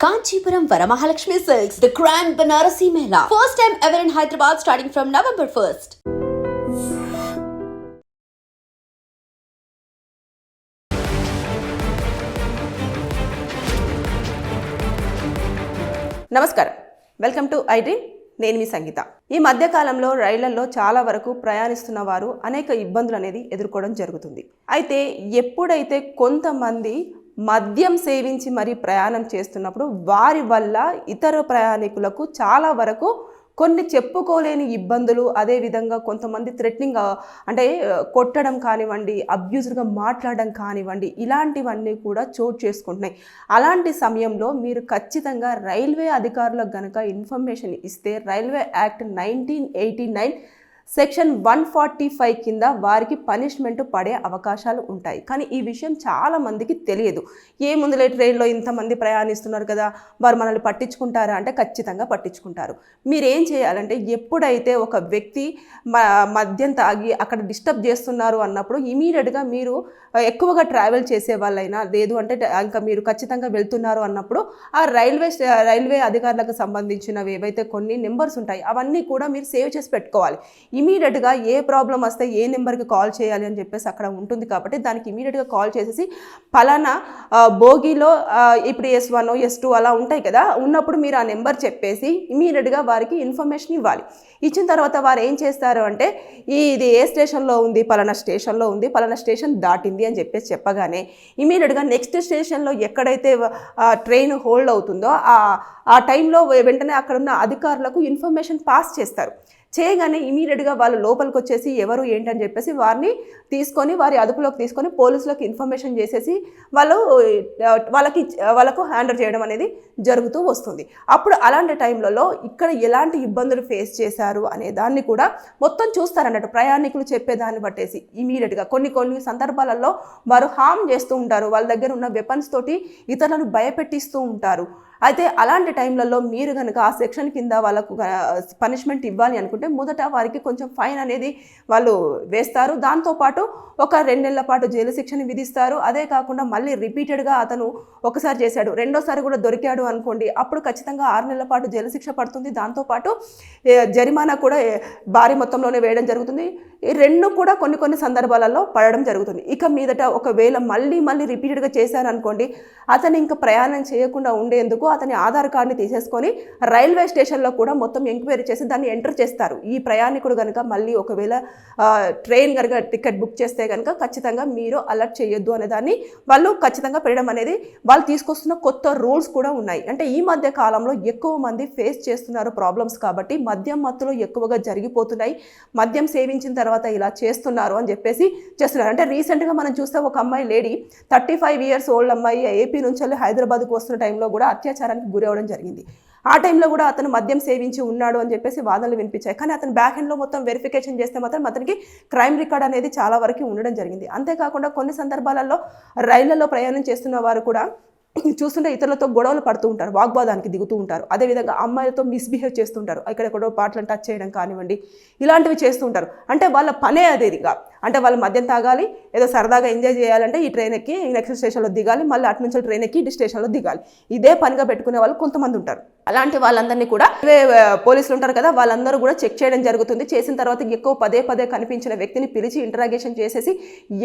Kanchipuram Varamahalakshmi silks the grand Banarasi mela first time ever in Hyderabad starting from November first నమస్కారం welcome to I dream నేను మీ సంగీత ఈ మధ్యకాలంలో రైళ్ళలో చాలా వరకు ప్రయాణిస్తున్న వారు అనేక ఇబ్బందులు అనేది ఎదుర్కోవడం జరుగుతుంది అయితే ఎప్పుడైతే కొంతమంది మద్యం సేవించి మరీ ప్రయాణం చేస్తున్నప్పుడు వారి వల్ల ఇతర ప్రయాణికులకు చాలా వరకు కొన్ని చెప్పుకోలేని ఇబ్బందులు అదేవిధంగా కొంతమంది థ్రెట్నింగ్ అంటే కొట్టడం కానివ్వండి అబ్యూజ్డ్గా మాట్లాడడం కానివ్వండి ఇలాంటివన్నీ కూడా చోటు చేసుకుంటున్నాయి. అలాంటి సమయంలో మీరు ఖచ్చితంగా రైల్వే అధికారులకు గనక ఇన్ఫర్మేషన్ ఇస్తే railway act nineteen eighty nine section one forty five కింద వారికి పనిష్మెంట్ పడే అవకాశాలు ఉంటాయి. కానీ ఈ విషయం చాలా మందికి తెలియదు. ఏముందులే ట్రైన్లో ఇంతమంది ప్రయాణిస్తున్నారు కదా వారు మనల్ని పట్టించుకుంటారా అంటే ఖచ్చితంగా పట్టించుకుంటారు. మీరు ఏం చేయాలంటే ఎప్పుడైతే ఒక వ్యక్తి మ మద్యం తాగి అక్కడ డిస్టర్బ్ చేస్తున్నారు అన్నప్పుడు ఇమీడియట్గా మీరు ఎక్కువగా ట్రావెల్ చేసే వాళ్ళైనా లేదు అంటే ఇంకా మీరు ఖచ్చితంగా వెళ్తున్నారు అన్నప్పుడు ఆ రైల్వే స్టే- రైల్వే అధికారులకు సంబంధించినవి ఏవైతే కొన్ని నెంబర్స్ ఉంటాయి అవన్నీ కూడా మీరు సేవ్ చేసి పెట్టుకోవాలి. ఇమీడియట్గా ఏ ప్రాబ్లం వస్తే ఏ నెంబర్కి కాల్ చేయాలి అని చెప్పేసి అక్కడ ఉంటుంది కాబట్టి దానికి ఇమీడియట్గా కాల్ చేసేసి పలానా భోగిలో ఇప్పుడు ఎస్ వన్ ఎస్ టూ అలా ఉంటాయి కదా ఉన్నప్పుడు మీరు ఆ నెంబర్ చెప్పేసి ఇమీడియట్గా వారికి ఇన్ఫర్మేషన్ ఇవ్వాలి. ఇచ్చిన తర్వాత వారు ఏం చేస్తారు అంటే ఈ ఇది ఏ స్టేషన్లో ఉంది పలానా స్టేషన్లో ఉంది పలానా స్టేషన్ దాటింది అని చెప్పేసి చెప్పగానే ఇమీడియట్గా నెక్స్ట్ స్టేషన్లో ఎక్కడైతే ట్రైన్ హోల్డ్ అవుతుందో ఆ ఆ టైంలో వెంటనే అక్కడ ఉన్న అధికారులకు ఇన్ఫర్మేషన్ పాస్ చేస్తారు. చేయగానే ఇమీడియట్గా వాళ్ళు లోపలికి వచ్చేసి ఎవరు ఏంటని చెప్పేసి వారిని తీసుకొని వారి అదుపులోకి తీసుకొని పోలీసులకు ఇన్ఫర్మేషన్ చేసేసి వాళ్ళు వాళ్ళకి వాళ్ళకు హ్యాండిల్ చేయడం అనేది జరుగుతూ వస్తుంది. అప్పుడు అలాంటి టైంలలో ఇక్కడ ఎలాంటి ఇబ్బందులు ఫేస్ చేశారు అనే దాన్ని కూడా మొత్తం చూస్తారన్నట్టు ప్రయాణికులు చెప్పేదాన్ని బట్టేసి ఇమీడియట్గా కొన్ని కొన్ని సందర్భాలలో వారు హామ్ చేస్తూ ఉంటారు. వాళ్ళ దగ్గర ఉన్న వెపన్స్ తోటి ఇతరులను భయపెట్టిస్తూ ఉంటారు. అయితే అలాంటి టైంలలో మీరు కనుక ఆ సెక్షన్ కింద వాళ్ళకు పనిష్మెంట్ ఇవ్వాలి అనుకుంటే మొదట వారికి కొంచెం ఫైన్ అనేది వాళ్ళు వేస్తారు. దాంతోపాటు ఒక రెండు నెలల పాటు జైలు శిక్షను విధిస్తారు. అదే కాకుండా మళ్ళీ రిపీటెడ్గా అతను ఒకసారి చేశాడు. రెండోసారి కూడా దొరికాడు అనుకోండి అప్పుడు ఖచ్చితంగా ఆరు నెలల పాటు జైలు శిక్ష పడుతుంది. దాంతోపాటు జరిమానా కూడా భారీ మొత్తంలోనే వేయడం జరుగుతుంది. ఈ రెండు కూడా కొన్ని కొన్ని సందర్భాలలో పడడం జరుగుతుంది. ఇక మీదట ఒకవేళ మళ్ళీ మళ్ళీ రిపీటెడ్గా చేశారనుకోండి అతను ఇంకా ప్రయాణం చేయకుండా ఉండేందుకు అతని ఆధార్ కార్డుని తీసేసుకొని రైల్వే స్టేషన్లో కూడా మొత్తం ఎంక్వైరీ చేసి దాన్ని ఎంటర్ చేస్తారు. ఈ ప్రయాణికుడు కనుక మళ్ళీ ఒకవేళ ట్రైన్ కనుక టికెట్ బుక్ చేస్తే కనుక ఖచ్చితంగా మీరు అలర్ట్ చేయొద్దు అనే దాన్ని వాళ్ళు ఖచ్చితంగా పెట్టడం అనేది వాళ్ళు తీసుకొస్తున్న కొత్త రూల్స్ కూడా ఉన్నాయి. అంటే ఈ మధ్య కాలంలో ఎక్కువ మంది ఫేస్ చేస్తున్నారు ప్రాబ్లమ్స్ కాబట్టి మద్యం మత్తులో ఎక్కువగా జరిగిపోతున్నాయి. మద్యం సేవించిన తర్వాత తర్వాత ఇలా చేస్తున్నారు అని చెప్పేసి చేస్తున్నారు. అంటే రీసెంట్గా మనం చూస్తే ఒక అమ్మాయి lady thirty five years old అమ్మాయి ఏపీ నుంచి వెళ్ళి హైదరాబాద్కు వస్తున్న టైంలో కూడా అత్యాచారానికి గురి అవ్వడం జరిగింది. ఆ టైంలో కూడా అతను మద్యం సేవించి ఉన్నాడు అని చెప్పేసి వాదనలు వినిపించాయి. కానీ అతను బ్యాక్ హ్యాండ్లో మొత్తం వెరిఫికేషన్ చేస్తే మాత్రం అతనికి క్రైమ్ రికార్డ్ అనేది చాలా వరకు ఉండడం జరిగింది. అంతేకాకుండా కొన్ని సందర్భాలలో రైళ్ళలో ప్రయాణం చేస్తున్న వారు కూడా చూస్తుంటే ఇతరులతో గొడవలు పడుతూ ఉంటారు వాగ్వాదానికి దిగుతూ ఉంటారు. అదేవిధంగా అమ్మాయిలతో మిస్బిహేవ్ చేస్తుంటారు ఎక్కడెక్కడో పాటలను టచ్ చేయడం కానివ్వండి ఇలాంటివి చేస్తూ ఉంటారు. అంటే వాళ్ళ పనే అదేదిగా అంటే వాళ్ళు మద్యం తాగాలి ఏదో సరదాగా ఎంజాయ్ చేయాలంటే ఈ ట్రైన్ ఎక్కి నెక్స్ట్ స్టేషన్లో దిగాలి మళ్ళీ అటు నుంచి ట్రైన్ ఎక్కి ఇటు స్టేషన్లో దిగాలి. ఇదే పనిగా పెట్టుకునే వాళ్ళు కొంతమంది ఉంటారు. అలాంటి వాళ్ళందరినీ కూడా పోలీసులు ఉంటారు కదా వాళ్ళందరూ కూడా చెక్ చేయడం జరుగుతుంది. చేసిన తర్వాత ఎక్కువ పదే పదే కనిపించిన వ్యక్తిని పిలిచి ఇంటరాగేషన్ చేసేసి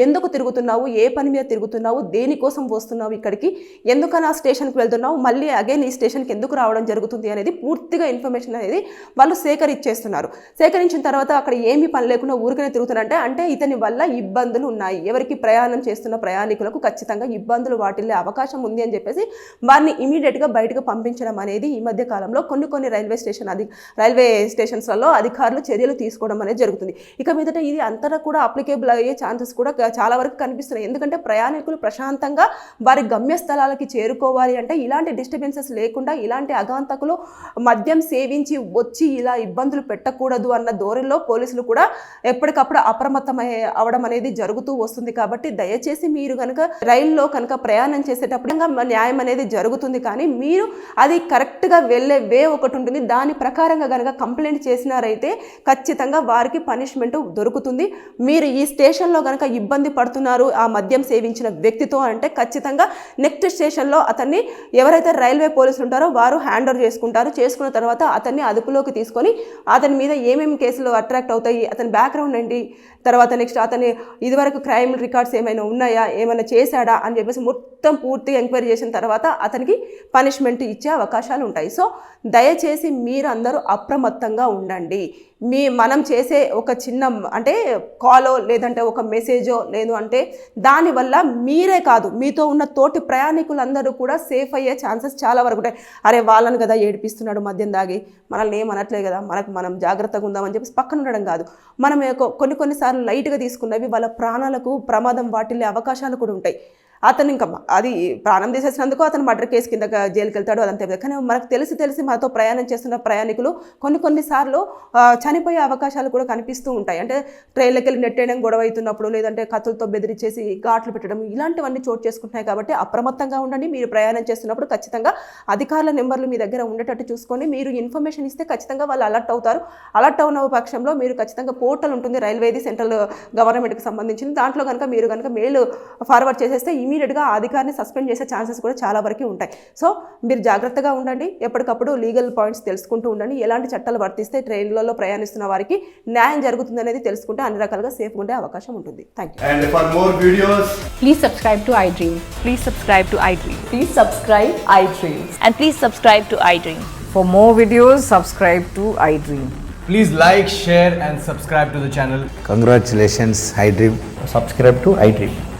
ఎందుకు తిరుగుతున్నావు? ఏ పని మీద తిరుగుతున్నావు? దేనికోసం వస్తున్నావు ఇక్కడికి? ఎందుకని ఆ స్టేషన్కి వెళ్తున్నావు? మళ్ళీ అగైన్ ఈ స్టేషన్కి ఎందుకు రావడం జరుగుతుంది? అనేది పూర్తిగా ఇన్ఫర్మేషన్ అనేది వాళ్ళు సేకరించేస్తున్నారు. సేకరించిన తర్వాత అక్కడ ఏమీ పని లేకుండా ఊరికనే తిరుగుతున్నారంటే అంటే ఇతని వల్ల ఇబ్బందులు ఉన్నాయి. ఎవరికి ప్రయాణం చేస్తున్న ప్రయాణికులకు ఖచ్చితంగా ఇబ్బందులు వాటిల్లే అవకాశం ఉంది అని చెప్పేసి వారిని ఇమీడియట్గా బయటకు పంపించడం అనేది ఈ మధ్య కాలంలో కొన్ని కొన్ని రైల్వే స్టేషన్ అధి రైల్వే స్టేషన్స్లలో అధికారులు చర్యలు తీసుకోవడం అనేది జరుగుతుంది. ఇక మీదట ఇది అంతటా కూడా అప్లికేబుల్ అయ్యే ఛాన్సెస్ కూడా చాలా వరకు కనిపిస్తున్నాయి. ఎందుకంటే ప్రయాణికులు ప్రశాంతంగా వారి గమ్యస్థలాలకి చేరుకోవాలి అంటే ఇలాంటి డిస్టర్బెన్సెస్ లేకుండా ఇలాంటి అగాంతకులు మద్యం సేవించి వచ్చి ఇలా ఇబ్బందులు పెట్టకూడదు అన్న ధోరణిలో పోలీసులు కూడా ఎప్పటికప్పుడు అప్రమత్తమై అవడం అనేది జరుగుతూ వస్తుంది. కాబట్టి దయచేసి మీరు కనుక రైల్లో కనుక ప్రయాణం చేసేటప్పుడు న్యాయం అనేది జరుగుతుంది. కానీ మీరు అది కరెక్ట్గా వెళ్ళే వే ఒకటి ఉంటుంది. దాని ప్రకారంగా కనుక కంప్లైంట్ చేసినారైతే ఖచ్చితంగా వారికి పనిష్మెంట్ దొరుకుతుంది. మీరు ఈ స్టేషన్లో కనుక ఇబ్బంది పడుతున్నారు ఆ మద్యం సేవించిన వ్యక్తితో అంటే ఖచ్చితంగా నెక్స్ట్ స్టేషన్లో అతన్ని ఎవరైతే రైల్వే పోలీసులు ఉంటారో వారు హ్యాండ్ ఓవర్ చేసుకుంటారు. చేసుకున్న తర్వాత అతన్ని అదుపులోకి తీసుకొని అతని మీద ఏమేమి కేసులు అట్రాక్ట్ అవుతాయి అతని బ్యాక్గ్రౌండ్ ఏంటి తర్వాత నెక్స్ట్ అతని ఇదివరకు క్రైమ్ రికార్డ్స్ ఏమైనా ఉన్నాయా ఏమైనా చేశాడా అని చెప్పేసి మొత్తం పూర్తిగా ఎంక్వైరీ చేసిన తర్వాత అతనికి పనిష్మెంట్ ఇచ్చే అవకాశాలు ఉంటాయి. సో దయచేసి మీరందరూ అప్రమత్తంగా ఉండండి. మీ మనం చేసే ఒక చిన్న అంటే కాలో లేదంటే ఒక మెసేజో లేదు అంటే దానివల్ల మీరే కాదు మీతో ఉన్న తోటి ప్రయాణికులందరూ కూడా సేఫ్ అయ్యే ఛాన్సెస్ చాలా వరకు ఉంటాయి. అరే వాళ్ళని కదా ఏడిపిస్తున్నాడు మద్యం దాగి మనల్ని ఏమనట్లేదు కదా మనకు మనం జాగ్రత్తగా ఉందామని చెప్పేసి పక్కన ఉండడం కాదు. మనం ఒక- కొన్ని కొన్నిసార్లు లైట్గా తీసుకున్నవి వాళ్ళ ప్రాణాలకు ప్రమాదం వాటిల్లే అవకాశాలు కూడా ఉంటాయి. అతను ఇంకా అది ప్రాణం తీసేసినందుకు అతను మర్డర్ కేసు కింద జైలుకి వెళ్తాడు అదంతా కానీ మనకు తెలిసి తెలిసి మనతో ప్రయాణం చేస్తున్న ప్రయాణికులు కొన్ని కొన్నిసార్లు చనిపోయే అవకాశాలు కూడా కనిపిస్తూ ఉంటాయి. అంటే ట్రైన్లోకి వెళ్ళి నెట్టేయడం గొడవ అవుతున్నప్పుడు లేదంటే కత్తులతో బెదిరించేసి ఘాట్లు పెట్టడం ఇలాంటివన్నీ చోటు చేసుకుంటున్నాయి కాబట్టి అప్రమత్తంగా ఉండండి. మీరు ప్రయాణం చేస్తున్నప్పుడు ఖచ్చితంగా అధికారుల నెంబర్లు మీ దగ్గర ఉండేటట్టు చూసుకొని మీరు ఇన్ఫర్మేషన్ ఇస్తే ఖచ్చితంగా వాళ్ళు అలర్ట్ అవుతారు. అలర్ట్ అవున పక్షంలో మీరు ఖచ్చితంగా పోర్టల్ ఉంటుంది రైల్వేది సెంట్రల్ గవర్నమెంట్కి సంబంధించింది. దాంట్లో కనుక మీరు కనుక మెయిల్ ఫార్వర్డ్ చేసేస్తే ఇమీడియట్గా అధికారిని సస్పెండ్ చేసే ఛాన్సెస్ కూడా చాలా వరకు ఉంటాయి. సో మీరు జాగ్రత్తగా ఉండండి. ఎప్పటికప్పుడు లీగల్ పాయింట్స్ తెలుసుకుంటూ ఉండండి. ఎలాంటి చట్టాలు వర్తిస్తే ట్రైన్లలో ప్రయాణిస్తున్న వారికి న్యాయం జరుగుతుందనేది తెలుసుకుంటే అన్ని రకాలుగా సేఫ్ ఉండే అవకాశం ఉంటుంది. Thank you For more videos, subscribe to iDream. Please like, share, and subscribe to the channel. Congratulations, iDream. Subscribe to iDream.